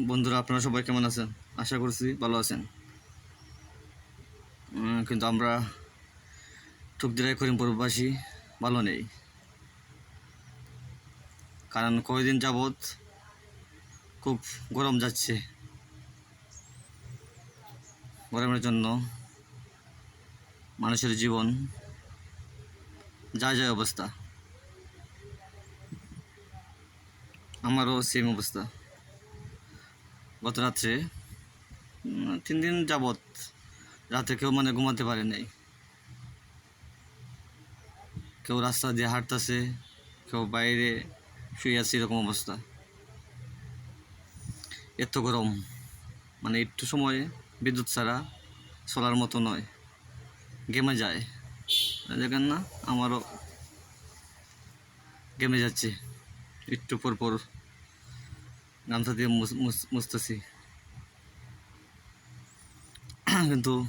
বন্ধুরা, আপনারা সবাই কেমন আছেন? আশা করছি ভালো আছেন। কিন্তু আমরা টুকদিরাই করিমপুরবাসী ভালো নেই। কারণ কয়েকদিন যাবৎ খুব গরম যাচ্ছে। গরমের জন্য মানুষের জীবন যা যায় অবস্থা। আমারও সেম অবস্থা। গত রাত্রে তিন দিন যাবৎ রাতে কেউ মানে ঘুমাতে পারে নাই। কেউ রাস্তা দিয়ে হাঁটতেছে, কেউ বাইরে শুয়ে আছে এরকম অবস্থা। এত গরম মানে একটু সময় বিদ্যুৎ ছাড়া চলার মতো নয়। গেমে যায়। দেখেন না, আমারও গেমে যাচ্ছে। একটু পর পর গামছা দিয়ে মুছ- মুছ- মুছতেছি। কিন্তু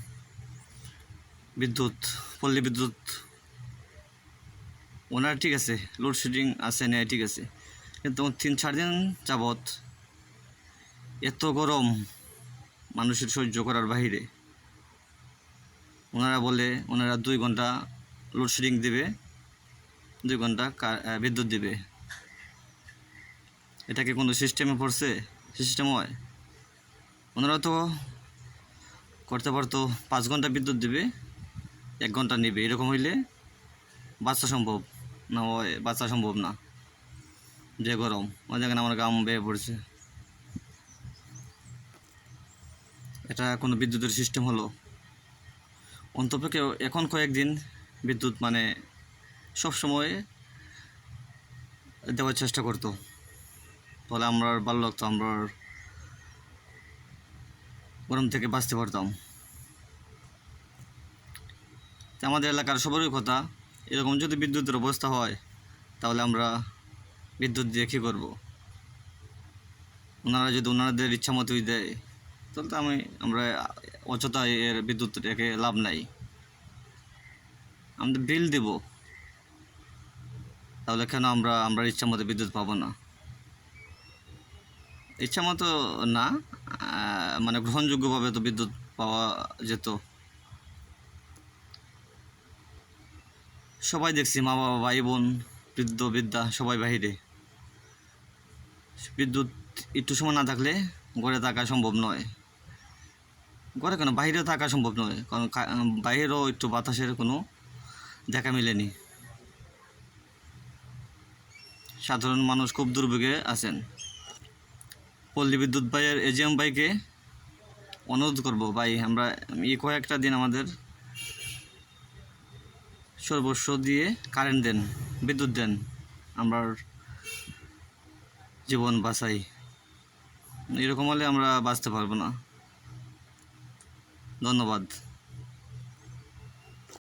বিদ্যুৎ, পল্লী বিদ্যুৎ, ওনার ঠিক আছে লোডশেডিং আছে নেয় ঠিক আছে। কিন্তু তিন, চার দিন যাবৎ এত গরম মানুষের সহ্য করার বাইরে ওনারা বলে, ওনারা দুই ঘণ্টা লোডশেডিং দেবে, দুই ঘণ্টা বিদ্যুৎ দেবে। এটা কি কোনো সিস্টেমে পড়ছে? সিস্টেম হয় ওনারা তো করতে পারতো, পাঁচ ঘণ্টা বিদ্যুৎ দেবে, এক ঘণ্টা নেবে, এরকম হইলে বাচ্চা সম্ভব না হয়, বাচ্চা সম্ভব না। যে গরম, ওই দেখেন আমার গাম বেয়ে পড়ছে। এটা কোনো বিদ্যুতের সিস্টেম হলো। অন্তপক্ষে এখন কয়েকদিন বিদ্যুৎ মানে সব সময় দেওয়ার চেষ্টা করতো। তাহলে আমরা ভালো লাগতো, আমরা গরম থেকে বাঁচতে পারতাম। আমাদের এলাকার সবারই কথা, এরকম যদি বিদ্যুতের অবস্থা হয়, তাহলে আমরা বিদ্যুৎ দিয়ে কী করব? ওনারা যদি ওনাদের ইচ্ছা মতোই দেয়, তাহলে তো আমি, আমরা অযথা এর বিদ্যুৎ রেখে লাভ নাই। আমাদের বিল দেব, তাহলে কেন আমরা আমরা ইচ্ছা মতো বিদ্যুৎ পাবো না? ইচ্ছা মতো না মানে গ্রহণযোগ্যভাবে তো বিদ্যুৎ পাওয়া যেত। সবাই দেখছি মা বাবা, ভাই বোন, বৃদ্ধ, বৃদ্ধা, সবাই বাইরে বিদ্যুৎ একটু সময় না থাকলে ঘরে থাকা সম্ভব নয়। ঘরে কেন? বাইরে থাকা সম্ভব নয়। কারণ বাইরেও একটু বাতাসের কোনো দেখা মেলেনি। সাধারণ মানুষ খুব দুর্ভোগে আছেন। পল্লী বিদ্যুৎ ভাইয়ের এজিএম ভাইকে অনুরোধ করব, ভাই, আমরা এই কয়েকটা দিন আমাদের সর্বস্ব দিয়ে কারেন্ট দেন, বিদ্যুৎ দেন, আমরা জীবন বাঁচাই। এরকম হলে আমরা বাঁচতে পারব না। ধন্যবাদ।